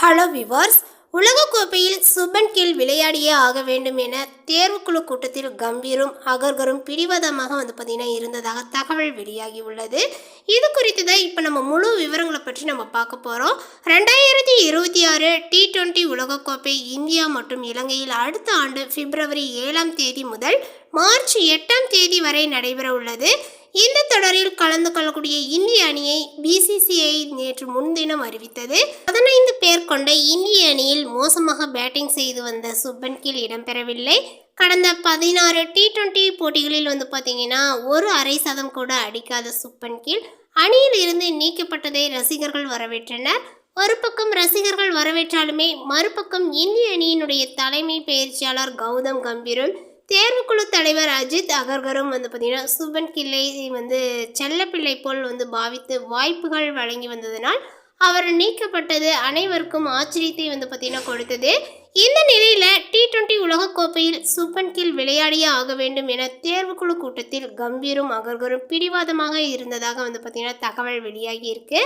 Hello viewers உலகக்கோப்பையில் Shubman கீழ் விளையாடியே ஆக வேண்டும் என தேர்வுக்குழு கூட்டத்தில் கம்பீரும் அகர்கரும் பிடிவாதமாக வந்து பார்த்திங்கன்னா இருந்ததாக தகவல் வெளியாகி உள்ளது. இது குறித்து தான் இப்போ நம்ம முழு விவரங்களை பற்றி நம்ம பார்க்க போகிறோம் ரெண்டாயிரத்தி இருபத்தி ஆறு டி டுவெண்ட்டி உலகக்கோப்பை இந்தியா மற்றும் இலங்கையில் அடுத்த ஆண்டு பிப்ரவரி ஏழாம் தேதி முதல் மார்ச் எட்டாம் தேதி வரை நடைபெற உள்ளது. இந்த தொடரில் கலந்து கொள்ளக்கூடிய இந்திய அணியை பிசிசிஐ நேற்று முன்தினம் அறிவித்தது. பதினைந்து பேர் கொண்ட இந்திய அணியில் மோசமாக பேட்டிங் செய்து வந்த சுப்பன் கீழ் இடம்பெறவில்லை. கடந்த பதினாறு டி டுவெண்ட்டி போட்டிகளில் வந்து பார்த்தீங்கன்னா ஒரு அரை சதம் கூட அடிக்காத சுப்பன் கீழ் அணியில் இருந்து நீக்கப்பட்டதை ரசிகர்கள் வரவேற்றனர். ஒரு பக்கம் ரசிகர்கள் வரவேற்றாலுமே மறுபக்கம் இந்திய அணியினுடைய தலைமை பயிற்சியாளர் கௌதம் கம்பீரும் தேர்வுக்குழு தலைவர் அஜித் அகர்கரும் வந்து பார்த்திங்கன்னா சுபன் கில்லை வந்து செல்லப்பிள்ளை போல் வந்து பாவித்து வாய்ப்புகள் வழங்கி வந்ததனால் அவர் நீக்கப்பட்டது அனைவருக்கும் ஆச்சரியத்தை வந்து பார்த்திங்கன்னா கொடுத்தது. இந்த நிலையில் டி டுவெண்ட்டி உலகக்கோப்பையில் சுப்பன் கீழ் விளையாடியே ஆக வேண்டும் என தேர்வுக்குழு கூட்டத்தில் கம்பீரும் அகர்கரும் பிடிவாதமாக இருந்ததாக வந்து பார்த்தீங்கன்னா தகவல் வெளியாகி இருக்கு.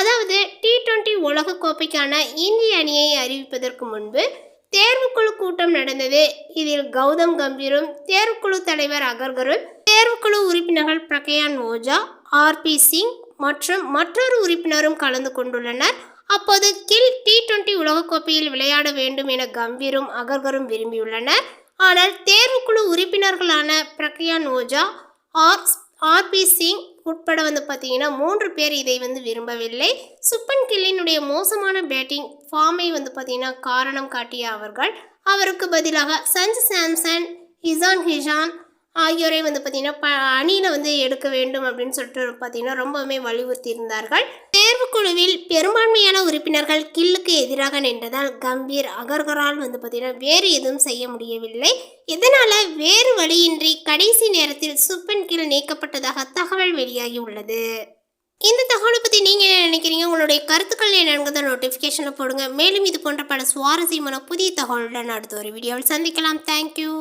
அதாவது டி டுவெண்ட்டி உலகக்கோப்பைக்கான இந்திய அணியை அறிவிப்பதற்கு முன்பு தேர்வுக்குழு கூட்டம் நடந்தது. இதில் கௌதம் கம்பீரும் தேர்வுக்குழு தலைவர் அகர்கரும் தேர்வுக்குழு உறுப்பினர்கள் பிரகயான் ஓஜா ஆர்பி சிங் மற்றும் மற்றொரு உறுப்பினரும் கலந்து கொண்டுள்ளனர். அப்போது கில் டி டுவெண்டி உலகக்கோப்பையில் விளையாட வேண்டும் என கம்பீரும் அகர்கரும் விரும்பியுள்ளனர். ஆனால் தேர்வுக்குழு உறுப்பினர்களான பிரக்யான் ஓஜா ஆர் ஆர்பி சிங் உட்பட வந்து பார்த்தீங்கன்னா மூன்று பேர் இதை வந்து விரும்பவில்லை. சுப்பன் கில்லினுடைய மோசமான பேட்டிங் ஃபார்மை வந்து பார்த்தீங்கன்னா காரணம் காட்டிய அவர்கள். அவருக்கு பதிலாக சஞ்சு சாம்சன் இசான் ஹிஷான் ஆகியோரை வந்து பார்த்தீங்கன்னா ப அணியில் வந்து எடுக்க வேண்டும் அப்படின்னு சொல்லிட்டு பார்த்தீங்கன்னா ரொம்பவுமே வலியுறுத்தி இருந்தார்கள் தேர்வுக்குழுவில் பெரும்பான்மையான உறுப்பினர்கள் கில்லுக்கு எதிராக நின்றதால் கம்பீர் அகர்கரால் வந்து பார்த்தீங்கன்னா வேறு எதுவும் செய்ய முடியவில்லை. இதனால் வேறு வழியின்றி கடைசி நேரத்தில் சுப்பன் கில் நீக்கப்பட்டதாக தகவல் வெளியாகி உள்ளது இந்த தகவலை பற்றி நீங்கள் என்ன நினைக்கிறீங்க? உங்களுடைய கருத்துக்கள் என்னங்கிறத நோட்டிஃபிகேஷனில் போடுங்க. மேலும் இது போன்ற பல சுவாரஸ்யமான புதிய தகவலுடன் அடுத்த ஒரு வீடியோவில் சந்திக்கலாம். தேங்க்யூ